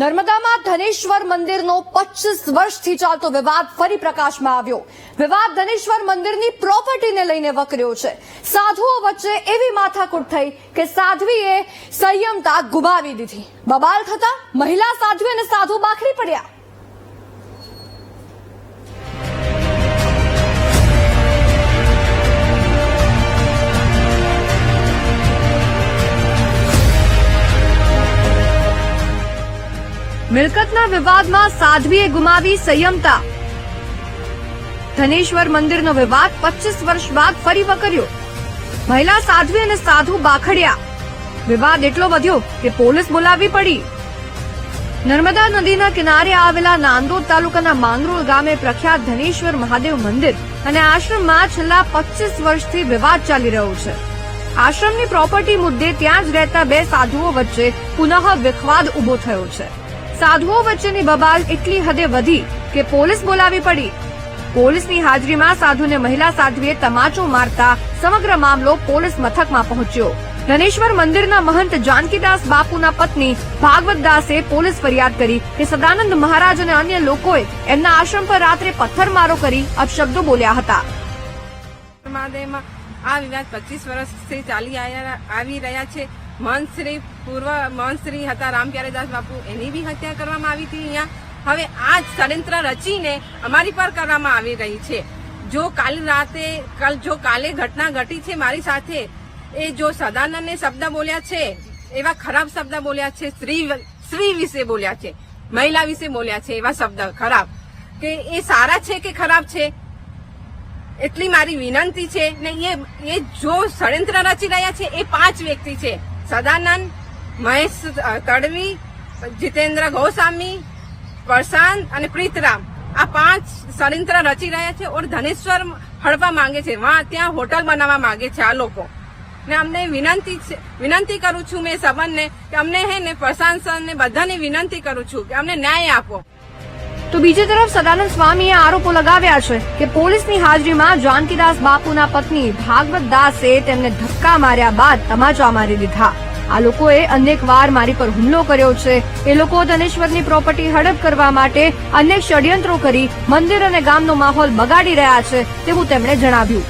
નર્મદામાં ધનેશ્વર મંદિરનો પચીસ વર્ષથી ચાલતો વિવાદ ફરી પ્રકાશમાં આવ્યો. વિવાદ ધનેશ્વર મંદિરની પ્રોપર્ટીને લઈને વકર્યો છે. સાધુઓ વચ્ચે એવી માથાકૂટ થઈ કે સાધ્વીએ સંયમતા ગુમાવી દીધી. બબાલ થતા મહિલા સાધ્વી અને સાધુ બાખરી પડ્યા. મિલકતના વિવાદમાં સાધ્વીએ ગુમાવી સંયમતા. ધનેશ્વર મંદિરનો વિવાદ પચીસ વર્ષ બાદ ફરી વકર્યો. મહિલા સાધ્વી અને સાધુ બાખડ્યા. વિવાદ એટલો વધ્યો કે પોલીસ બોલાવી પડી. નર્મદા નદીના કિનારે આવેલા નાંદોદ તાલુકાના માંગરોળ ગામે પ્રખ્યાત ધનેશ્વર મહાદેવ મંદિર અને આશ્રમમાં છેલ્લા પચીસ વર્ષથી વિવાદ ચાલી રહ્યો છે. આશ્રમની પ્રોપર્ટી મુદ્દે ત્યાં જ રહેતા બે સાધુઓ વચ્ચે પુનઃ વિખવાદ ઊભો થયો છે. સાધુઓ વચ્ચેની બબાલ એટલી હદે વધી કે પોલીસ બોલાવી પડી. પોલીસની હાજરીમાં સાધુને મહિલા સાધ્વીએ તમાચો મારતા સમગ્ર મામલો પોલીસ મથકમાં પહોંચ્યો. ધનેશ્વર મંદિરના મહંત જાનકીદાસ બાપુના પત્ની ભાગવત દાસે પોલીસ ફરિયાદ કરી કે સદાનંદ મહારાજ અને અન્ય લોકોએ એમના આશ્રમ પર રાત્રે પથ્થરમારો કરી અપશબ્દો બોલ્યા હતા. આ વિવાદ પચીસ વર્ષથી ચાલી આવી રહ્યા છે. મહંતશ્રી પૂર્વ મહંતશ્રી હતા રામ પ્યારેદાસ બાપુ, એની બી હત્યા કરવામાં આવી હતી અહીંયા. હવે આ જ ષડયંત્ર રચીને અમારી પર કરવામાં આવી રહી છે. જો કાલ રાતે, કાલ જો કાલે ઘટના ઘટી છે મારી સાથે, એ જો સદાનંદને શબ્દ બોલ્યા છે, એવા ખરાબ શબ્દ બોલ્યા છે, સ્ત્રી સ્ત્રી વિશે બોલ્યા છે, મહિલા વિશે બોલ્યા છે, એવા શબ્દ ખરાબ. કે એ સારા છે કે ખરાબ છે? એટલી મારી વિનંતી છે ને એ એ જો ષડયંત્ર રચી રહ્યા છે, એ પાંચ વ્યક્તિ છે. સદાનંદ, મહેશ તડવી જીતેન્દ્ર ગોસ્વામી, પ્રશાંત અને પ્રીતરામ. આ પાંચ ષડયંત્ર રચી રહ્યા છે ઓર ધનેશ્વર હડવા માંગે છે. વहाँ ત્યાં હોટલ બનાવવા માંગે છે આ લોકો. ને અમને વિનંતી છે, વિનંતી કરું છું મેં સબનને કે અમને હે ને પ્રશાંત સરને બધાને વિનંતી કરું છું કે અમને ન્યાય આપો. તો બીજી તરફ સદાનંદ સ્વામીએ આરોપો લગાવ્યા છે કે પોલીસની હાજરીમાં જાનકીદાસ બાપુના પત્ની ભાગવત દાસે તેમને ધક્કા માર્યા બાદ તમાચા મારી દીધા. આ લોકોએ અનેક વાર મારી પર હુમલો કર્યો છે. એ લોકો ધનેશ્વરની પ્રોપર્ટી હડપ કરવા માટે અનેક ષડયંત્રો કરી મંદિર અને ગામનો માહોલ બગાડી રહ્યા છે તેવું તેમણે જણાવ્યું.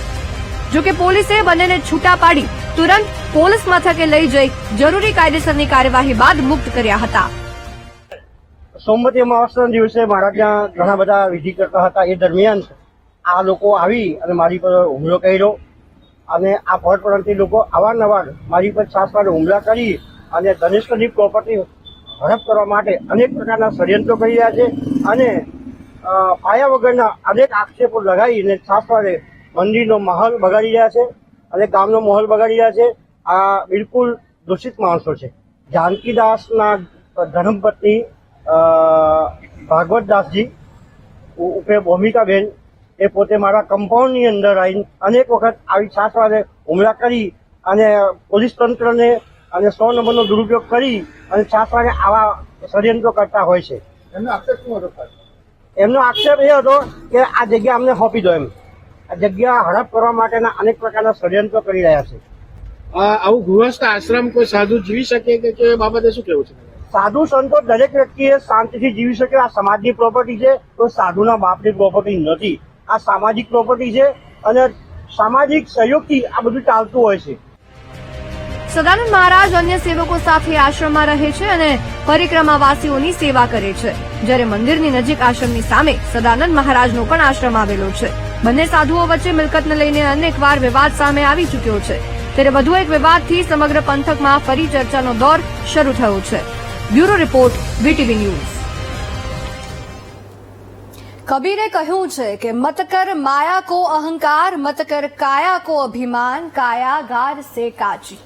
જો કે પોલીસે બંનેને છૂટા પાડી, તુરંત પોલીસ મથકે લઈ જઈ જરૂરી કાયદેસરની કાર્યવાહી બાદ મુક્ત કર્યા હતા. સોમવતી અમાવસના દિવસે મારા ત્યાં ઘણા બધા વિધિ કરતા હતા. એ દરમિયાન આ લોકો આવી અને મારી પર હુમલો કર્યો અને આ ફળપરંતી લોકો અવારનવાર મારી પર સાસવારે હુમલા કરી અને ધનેશ્વરની પ્રોપર્ટી હડપ કરવા માટે અનેક પ્રકારના ષડયંત્રો કરી રહ્યા છે અને પાયા વગરના અનેક આક્ષેપો લગાવીને સાસવારે મંદિરનો માહોલ બગાડી રહ્યા છે અને ગામનો માહોલ બગાડી રહ્યા છે. આ બિલકુલ દૂષિત માણસો છે. જાનકીદાસના ધર્મપત્ની ભાગવતદાસજી દાસજી ઉપે ભૂમિકાબેન એ પોતે મારા કમ્પાઉન્ડની અંદર આવીને અનેક વખત આવી છાસવારે હુમલા કરી અને પોલીસ તંત્રને અને સો નંબરનો દુરુપયોગ કરી અને છાસવારે આવા ષડયંત્રો કરતા હોય છે. એમનો આક્ષેપ શું હતો એમનો આક્ષેપ એ હતો કે આ જગ્યા અમને સોંપી દો એમ. આ જગ્યા હડપ કરવા માટેના અનેક પ્રકારના ષડયંત્રો કરી રહ્યા છે. આવું ગૃહસ્થ આશ્રમ કોઈ સાધુ જીવી શકે કે કે બાબતે શું કેવું છે? સાધુ સંતો દરેક વ્યક્તિએ શાંતિથી જીવી શકે. આ સમાજની પ્રોપર્ટી છે. તો સાધુના બાપની પ્રોપર્ટી નથી. આ સામાજિક પ્રોપર્ટી છે અને સામાજિક સહયોગથી આ બધું ચાલતું હોય છે. સદાનંદ મહારાજ અન્ય સેવકો સાથે આશ્રમમાં રહે છે અને પરિક્રમાવાસીઓની સેવા કરે છે. જ્યારે મંદિરની નજીક આશ્રમની સામે સદાનંદ મહારાજનો પણ આશ્રમ આવેલો છે. બંને સાધુઓ વચ્ચે મિલકતને લઈને અનેકવાર વિવાદ સામે આવી ચૂક્યો છે. ત્યારે વધુ એક વિવાદથી સમગ્ર પંથકમાં ફરી ચર્ચાનો દોર શરૂ થયો છે. Bureau report VTV news. કબીરે કહ્યું છે કે મત કર માયા કો અહંકાર, મત કર કાયા કો અભિમાન કાયાગાર સે કાચી.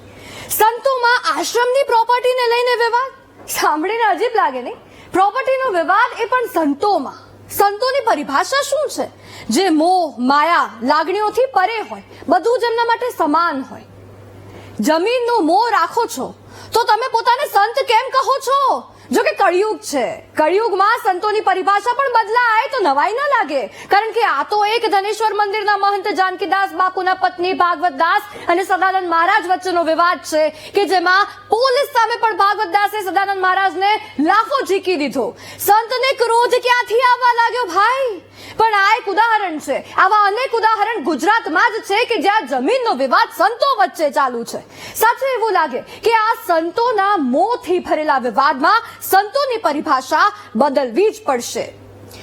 સંતોમાં આશ્રમની પ્રોપર્ટીને લઈને વિવાદ? સાંભળીને અજીબ લાગે નહીં? પ્રોપર્ટીનો વિવાદ એ પણ સંતોમાં. સંતોની પરિભાષા શું છે? જે મોહ, માયા, લાગણીઓથી પરે હોય, બધું જ એમના માટે સમાન હોય. જમીનનો મોહ રાખો છો. તો તમે પોતાને સંત કેમ કહો છો? જો કે કળિયુગ છે. કળિયુગમાં સંતોની પરિભાષા પણ બદલાય તો નવાઈ ન લાગે. કારણ કે આ તો એક ધનેશ્વર મંદિરના મહંત જાનકીદાસ, બાપુના પત્ની ભાગવત દાસ અને સદાનંદ મહારાજ વચ્ચેનો વિવાદ છે કે જેમાં પોલીસ સામે પણ ભાગવત દાસે સદાનંદ મહારાજને લાફો ઝીકી દીધો. સંતને ક્રોધ ક્યાંથી આવવા લાગ્યો ભાઈ? પણ આ એક ઉદાહરણ છે. આવા અનેક ઉદાહરણ ગુજરાતમાં જ છે કે જ્યાં જમીનનો વિવાદ સંતો વચ્ચે ચાલુ છે. સાચે એવું લાગે કે આ સંતોના મોંથી ભરેલા વિવાદમાં સંતોની પરિભાષા બદલવી જ પડશે.